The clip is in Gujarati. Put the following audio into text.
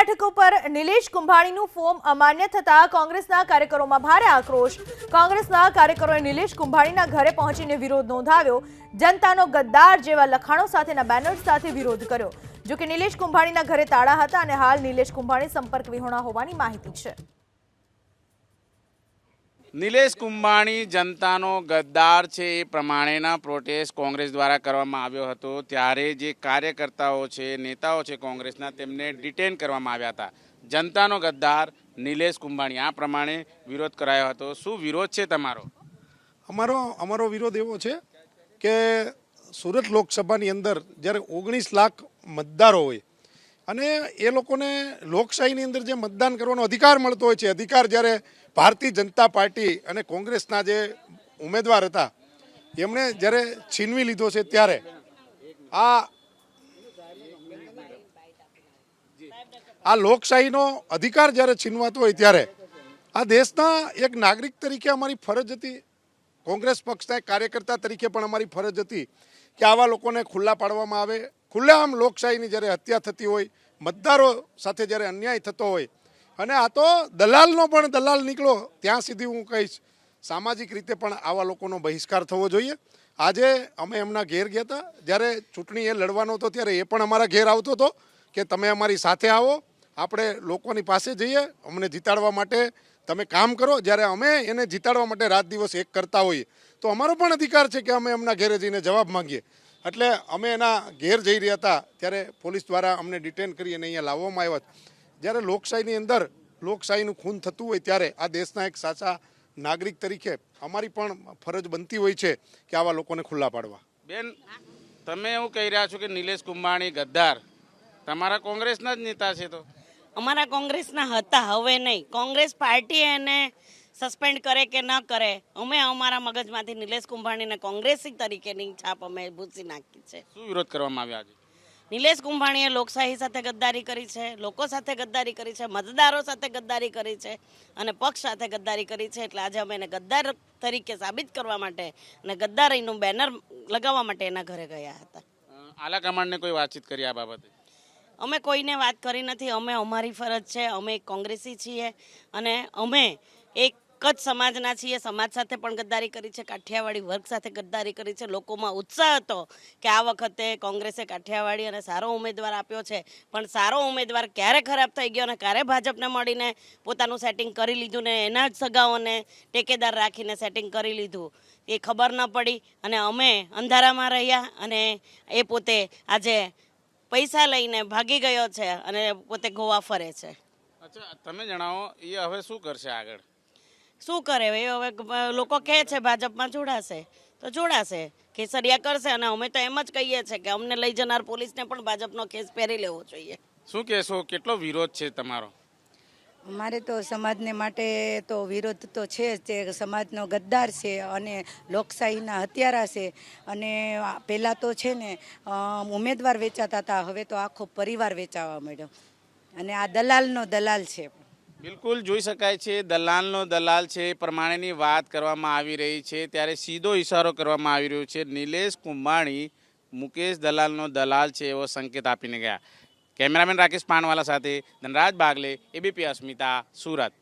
બેઠક ઉપર નિલેશ કુંભાણીનું ફોર્મ અમાન્ય થતા કોંગ્રેસના કાર્યકરોમાં ભારે આક્રોશ. કોંગ્રેસના કાર્યકરોએ નિલેશ કુંભાણીના ઘરે પહોંચીને વિરોધ નોંધાવ્યો. જનતાનો ગદ્દાર જેવા લખાણો સાથેના બેનર્સ સાથે વિરોધ કર્યો. જોકે નિલેશ કુંભાણીના ઘરે તાળા હતા અને હાલ નિલેશ કુંભાણી સંપર્ક વિહોણા હોવાની માહિતી છે. નિલેશ કુંભાણી જનતાનો ગદ્દાર છે એ પ્રમાણેના પ્રોટેસ્ટ કોંગ્રેસ દ્વારા કરવામાં આવ્યો હતો. ત્યારે જે કાર્યકર્તાઓ છે, નેતાઓ છે કોંગ્રેસના, તેમને ડિટેન કરવામાં આવ્યા હતા. જનતાનો ગદ્દાર નિલેશ કુંભાણી, આ પ્રમાણે વિરોધ કરાયો હતો. શું વિરોધ છે તમારો? અમારો અમારો વિરોધ એવો છે કે સુરત લોકસભાની અંદર જ્યારે ઓગણીસ લાખ મતદારો હોય અને એ લોકોને લોકશાહીની અંદર જે મતદાન કરવાનો અધિકાર મળતો હોય છે, અધિકાર જ્યારે ભારતીય જનતા પાર્ટી અને કોંગ્રેસના જે ઉમેદવાર હતા, એમણે જ્યારે છીનવી લીધો છે ત્યારે આ આ લોકશાહીનો અધિકાર જ્યારે છીનવાતો હોય ત્યારે આ દેશના એક નાગરિક તરીકે અમારી ફરજ હતી, કોંગ્રેસ પક્ષના એક કાર્યકર્તા તરીકે પણ અમારી ફરજ હતી કે આવા લોકોને ખુલ્લા પાડવામાં આવે ખુલ્લાઆમ લોકશાહીની જ્યારે હત્યા થતી હોય, મતદારો સાથે જ્યારે અન્યાય થતો હોય, અને આ તો દલાલનો પણ દલાલ નીકળો ત્યાં સુધી હું કહીશ, સામાજિક રીતે પણ આવા લોકોનો બહિષ્કાર થવો જોઈએ. આજે અમે એમના ઘેર ગયા હતા. જ્યારે ચૂંટણી એ લડવાનો હતો ત્યારે એ પણ અમારા ઘેર આવતો હતો કે તમે અમારી સાથે આવો, આપણે લોકોની પાસે જઈએ, અમને જીતાડવા માટે તમે કામ કરો. જ્યારે અમે એને જીતાડવા માટે રાત દિવસ એક કરતા હોઈએ, તો અમારો પણ અધિકાર છે કે અમે એમના ઘેરે જઈને જવાબ માંગીએ. એટલે અમે એના ઘેર જઈ રહ્યા હતા ત્યારે પોલીસ દ્વારા અમને ડિટેન કરી અને અહીંયા લાવવામાં આવ્યા જ્યારે લોકશાહીની અંદર લોકશાહીનું ખૂન થતું હોય ત્યારે આ દેશના એક સાચા નાગરિક તરીકે અમારી પણ ફરજ બનતી હોય છે કે આવા લોકોને ખુલ્લા પાડવા. બેન તમે એવું કહી રહ્યા છો કે નિલેશ કુંભાણી ગદ્દાર તમારા કોંગ્રેસના જ નેતા છે તો? અમારા કોંગ્રેસના હતા હવે નહીં. કોંગ્રેસ પાર્ટી એને સસ્પેન્ડ કરે કે ન કરે અમે અમારા મગજમાંથી નિલેશ કુંભાણીને કોંગ્રેસી તરીકેની છાપ અમે ભૂસી નાખી છે. શું વિરોધ કરવામાં આવ્યો આજે? નિલેશ કુંભાણીએ લોકશાહી સાથે ગદ્દારી કરી છે લોકો સાથે ગદ્દારી કરી છે મતદારો સાથે ગદ્દારી કરી છે અને પક્ષ સાથે ગદ્દારી કરી છે. એટલે આજે અમે એને ગદ્દાર તરીકે સાબિત કરવા માટે અને ગદ્દારીનું બેનર લગાવવા માટે એના ઘરે ગયા હતા. આલા કમાન્ડને કોઈ વાતચીત કરી આ બાબતે? અમે કોઈને વાત કરી નથી. અમે અમારી ફરજ છે. અમે એક કોંગ્રેસી છીએ અને અમે એક જ સમાજના છીએ, સમાજ સાથે પણ ગદ્દારી કરી છે, કાઠિયાવાડી વર્ગ સાથે ગદ્દારી કરી છે. લોકોમાં ઉત્સાહ હતો કે આ વખતે કોંગ્રેસે કાઠિયાવાડી અને સારો ઉમેદવાર આપ્યો છે. પણ સારો ઉમેદવાર ક્યારે ખરાબ થઈ ગયો અને ક્યારે ભાજપને મળીને પોતાનું સેટિંગ કરી લીધું ને એના જ સગાઓને ટેકેદાર રાખીને સેટિંગ કરી લીધું, એ ખબર ન પડી. અને અમે અંધારામાં રહ્યા અને એ પોતે આજે પૈસા લઈને ભાગી ગયો છે અને પોતે ગોવા ફરે છે. અચ્છા, તમે જણાવો, એ હવે શું કરશે આગળ? શું કરે? એ હવે લોકો કહે છે ભાજપમાં જોડાશે. તો જોડાશે. કેસરિયા કરશે અને અમે તો એમ જ કહીએ છીએ કે અમને લઈ જનાર પોલીસને પણ ભાજપનો કેસ પહેરી લેવો જોઈએ. શું કહેશો? કેટલો વિરોધ છે તમારો? અમારે તો સમાજને માટે તો વિરોધ તો છે જ તે સમાજનો ગદ્દાર છે અને લોકશાહીના હત્યારા છે. અને પહેલાં તો છે ને ઉમેદવાર વેચાતા હતા. હવે તો આખો પરિવાર વેચાવા માંડ્યો. અને આ દલાલનો દલાલ છે. બિલકુલ જોઈ શકાય છે, દલાલનો દલાલ છે, એ પ્રમાણેની વાત કરવામાં આવી રહી છે, ત્યારે સીધો ઇશારો કરવામાં આવી રહ્યો છે. નિલેશ કુંભાણી, મુકેશ દલાલનો દલાલ છે એવો સંકેત આપીને ગયા. કેમેરામેન રાકેશ પાનવાલા સાથે ધનરાજ બાગલે, એબીપી અસ્મિતા, સુરત.